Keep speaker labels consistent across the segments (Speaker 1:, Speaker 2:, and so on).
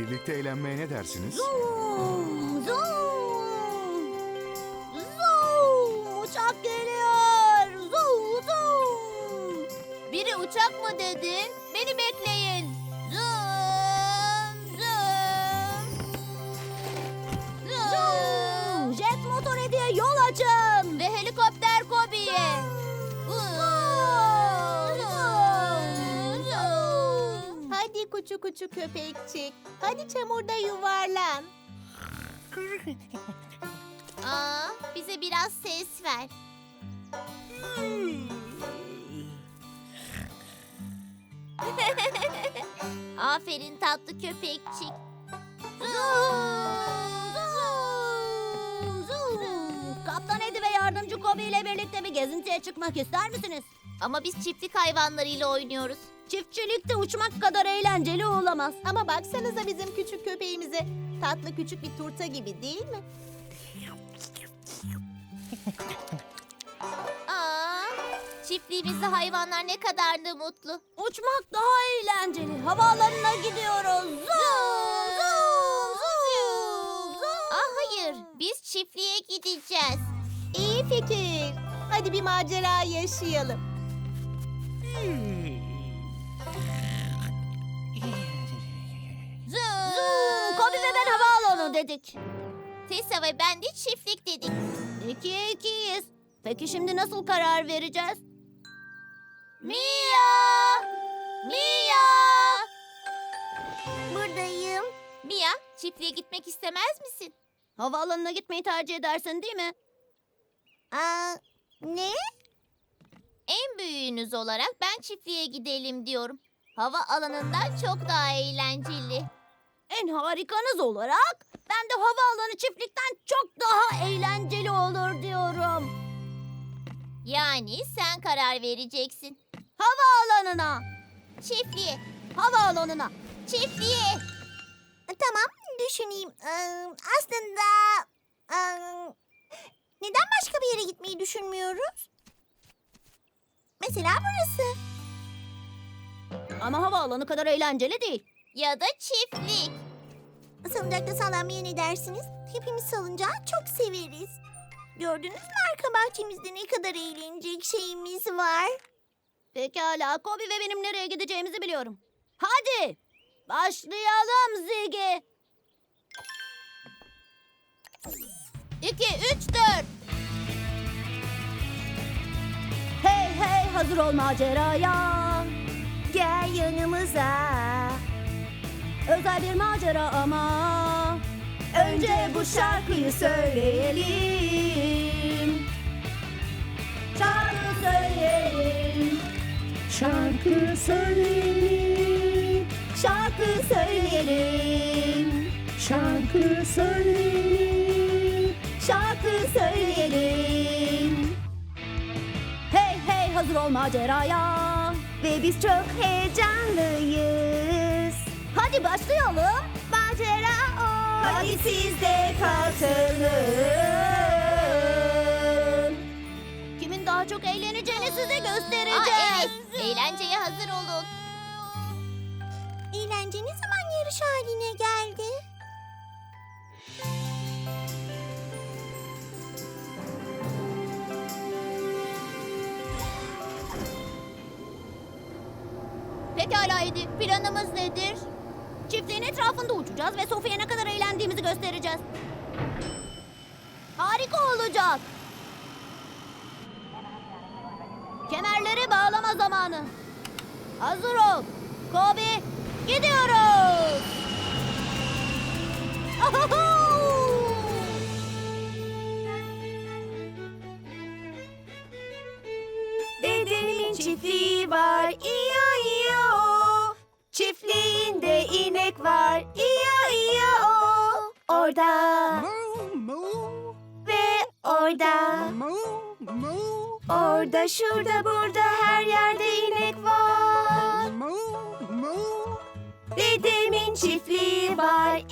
Speaker 1: Birlikte eğlenmeye ne dersiniz?
Speaker 2: Zoom, zoom. Zoom, uçak geliyor. Zoom, zoom. Biri uçak mı dedi? Beni bekleyin. Zoom, zoom. Zoom. Jet motor hediye yol açın.
Speaker 3: Hadi kuçu kuçu köpekçik. Hadi çamurda yuvarlan.
Speaker 2: Aa, bize biraz ses ver. Aferin tatlı köpekçik. Kaptan Edi ve yardımcı Kobi ile birlikte bir gezintiye çıkmak ister misiniz? Ama biz çiftlik hayvanlarıyla oynuyoruz. Çiftçilikte uçmak kadar eğlenceli olamaz.
Speaker 3: Ama baksanıza bizim küçük köpeğimize. Tatlı küçük bir turta gibi değil mi?
Speaker 2: Aa, çiftliğimizde hayvanlar ne kadar da mutlu.
Speaker 4: Uçmak daha eğlenceli. Havaalanına gidiyoruz. Zoom, zoom, zoom, zoom.
Speaker 2: Ah hayır, biz çiftliğe gideceğiz.
Speaker 3: İyi fikir. Hadi bir macera yaşayalım.
Speaker 4: Zoom. Dedik.
Speaker 2: Tessa ve ben de çiftlik dedik.
Speaker 4: İkiye ikiyiz. Peki şimdi nasıl karar vereceğiz?
Speaker 2: Mia! Mia!
Speaker 3: Buradayım.
Speaker 2: Mia, çiftliğe gitmek istemez misin?
Speaker 4: Havaalanına gitmeyi tercih edersin değil mi?
Speaker 3: Aa, ne?
Speaker 2: En büyüğünüz olarak ben çiftliğe gidelim diyorum. Hava alanından çok daha eğlenceli.
Speaker 4: En harikanız olarak havaalanı çiftlikten çok daha eğlenceli olur diyorum.
Speaker 2: Yani sen karar vereceksin.
Speaker 4: Havaalanına,
Speaker 2: Çiftliğe,
Speaker 4: havaalanına.
Speaker 2: çiftliğe.
Speaker 3: Tamam, düşüneyim. Ee, aslında... ee, neden başka bir yere gitmeyi düşünmüyoruz? Mesela burası.
Speaker 4: Ama havaalanı kadar eğlenceli değil.
Speaker 2: Ya da çiftlik.
Speaker 3: Salıncakta sallanmaya ne dersiniz? Hepimiz salıncağı çok severiz. Gördünüz mü arka bahçemizde ne kadar eğlenecek şeyimiz var?
Speaker 4: Pekala, Kobi ve benim nereye gideceğimizi biliyorum. Hadi, başlayalım Ziggy.
Speaker 2: İki, üç, dört.
Speaker 4: Hey hey, hazır ol maceraya.
Speaker 3: Gel yanımıza.
Speaker 4: Özel bir macera ama. Önce bu şarkıyı söyleyelim. Şarkı söyleyelim.
Speaker 5: Şarkı söyleyelim,
Speaker 4: Şarkı söyleyelim.
Speaker 5: şarkı söyleyelim.
Speaker 4: Şarkı söyleyelim. Hey hey hazır ol maceraya. Ve biz çok heyecanlıyız. Hadi başlayalım. Macera o. Hadi siz de katılın. Kimin daha çok eğleneceğini size göstereceğiz.
Speaker 2: Aa, evet, eğlenceye hazır olun.
Speaker 3: Eğlence ne zaman yarış haline geldi?
Speaker 4: Pekala Edi, planımız nedir? Çiftliğin etrafında uçacağız ve Sofya'ya ne kadar eğlendiğimizi göstereceğiz. Harika olacak. Kemerleri bağlama zamanı. Hazır ol. Kobi, gidiyoruz.
Speaker 3: Orada ve orada. Orada, şurada, burada, her yerde inek var. Dedemin çiftliği var,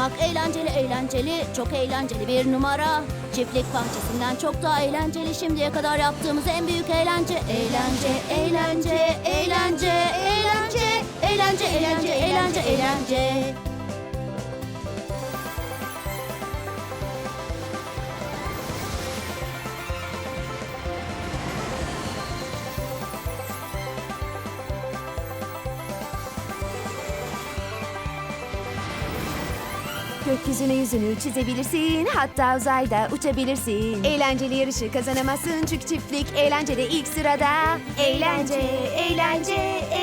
Speaker 4: Uçmak eğlenceli eğlenceli, çok eğlenceli bir numara. Çiftlik bahçesinden çok daha eğlenceli şimdiye kadar yaptığımız en büyük eğlence. Eğlence, eğlence, eğlence, eğlence, eğlence, eğlence, eğlence, eğlence.
Speaker 1: Gökyüzüne yüzünü çizebilirsin, hatta uzayda uçabilirsin. Eğlenceli yarışı kazanamazsın çünkü çiftlik eğlencede ilk sırada. Eğlence, eğlence,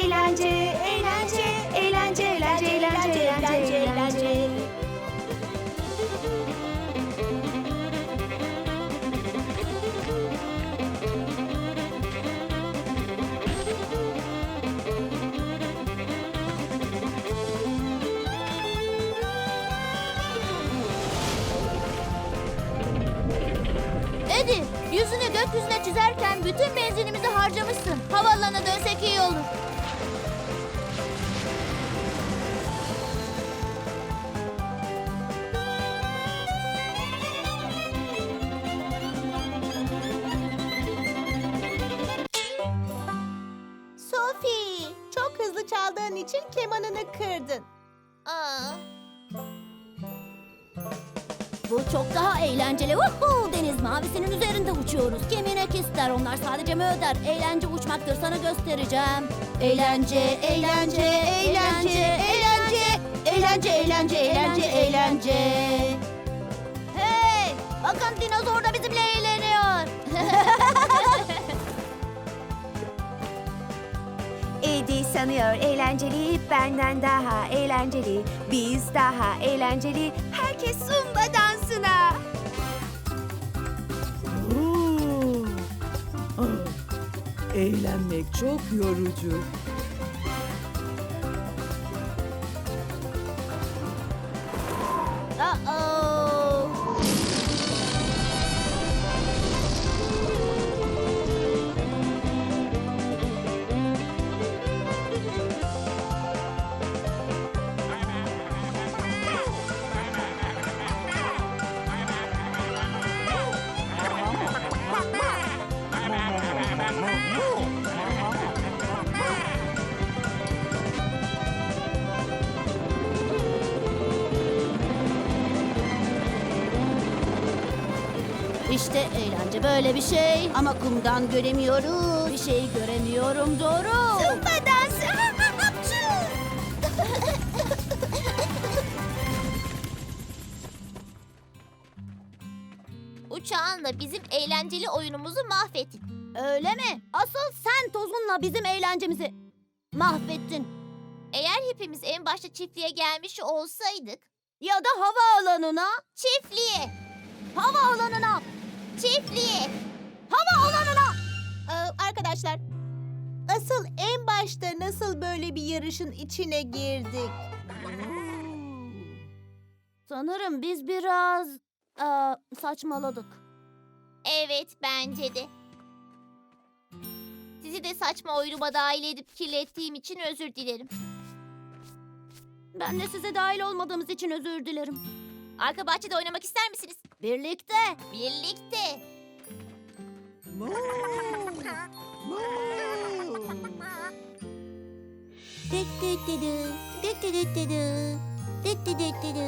Speaker 1: eğlence, eğlence,
Speaker 2: yüzünü gökyüzüne çizerken bütün benzinimizi harcamışsın. Havaalanına dönsek iyi olur.
Speaker 3: Sophie, çok hızlı çaldığın için kemanını kırdın.
Speaker 2: Aa,
Speaker 4: Bu çok daha eğlenceli. Woohoo! Deniz mavisinin üzerinde uçuyoruz. Kim inek ister onlar sadece mi öder? Eğlence uçmaktır sana göstereceğim. Eğlence, eğlence, eğlence, eğlence, eğlence, eğlence, eğlence, eğlence. Hey! Bakın dinozor da bizimle eğleniyor.
Speaker 1: Eddie sanıyor eğlenceli, benden daha eğlenceli. Biz daha eğlenceli, herkes zumba.
Speaker 5: Eğlenmek çok yorucu.
Speaker 4: İşte eğlence böyle bir şey. Ama kumdan göremiyoruz. Bir şey göremiyorum doğru.
Speaker 3: Zumba dansı.
Speaker 2: uçağınla bizim eğlenceli oyunumuzu mahvettin.
Speaker 4: Öyle mi? Asıl sen tozunla bizim eğlencemizi mahvettin.
Speaker 2: Eğer hepimiz en başta çiftliğe gelmiş olsaydık...
Speaker 4: Ya da havaalanına,
Speaker 2: Çiftliğe,
Speaker 4: havaalanına,
Speaker 2: çiftliğe.
Speaker 4: havaalanına.
Speaker 3: Ee, arkadaşlar, asıl en başta nasıl böyle bir yarışın içine girdik?
Speaker 4: Sanırım biz biraz eee, saçmaladık.
Speaker 2: Evet, bence de. Sizi de saçma oyunuma dahil edip kirlettiğim için özür dilerim.
Speaker 4: Ben de size dahil olmadığımız için özür dilerim.
Speaker 2: Arka bahçede oynamak ister misiniz?
Speaker 4: Birlikte.
Speaker 2: Birlikte.
Speaker 5: Moo. Moo.
Speaker 3: Düt düt düt düdü, düt düt düt düdü.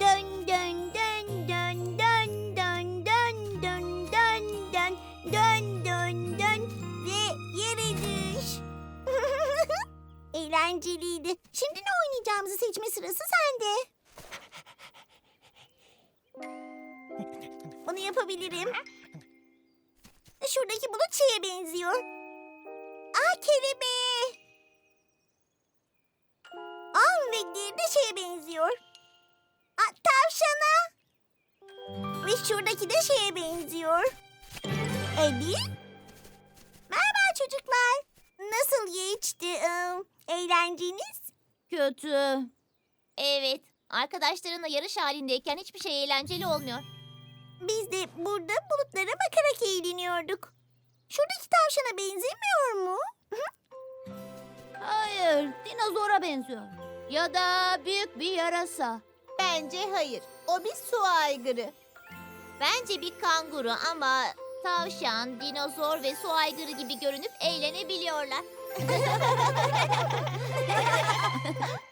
Speaker 3: Dön dön dön dön dön dön dön dön dön dön dön dön dön ve yere düş. Eğlenceliydi. Şimdi ne oynayacağımızı seçme sırası sende. Yapabilirim. Şuradaki bulut şeye benziyor. Aa kelebeğe. Aa ve diğeri de şeye benziyor. Aa, tavşana. Ve şuradaki de şeye benziyor. Eddie? Merhaba çocuklar. Nasıl geçti ee, eğlenceniz?
Speaker 4: Kötü.
Speaker 2: Evet, arkadaşlarınla yarış halindeyken hiçbir şey eğlenceli olmuyor.
Speaker 3: Biz de burada bulutlara bakarak eğleniyorduk. Şuradaki tavşana benzemiyor mu?
Speaker 4: Hayır, dinozora benziyor. Ya da büyük bir yarasa.
Speaker 6: Bence hayır. O bir su aygırı.
Speaker 2: Bence bir kanguru ama tavşan, dinozor ve su aygırı gibi görünüp eğlenebiliyorlar.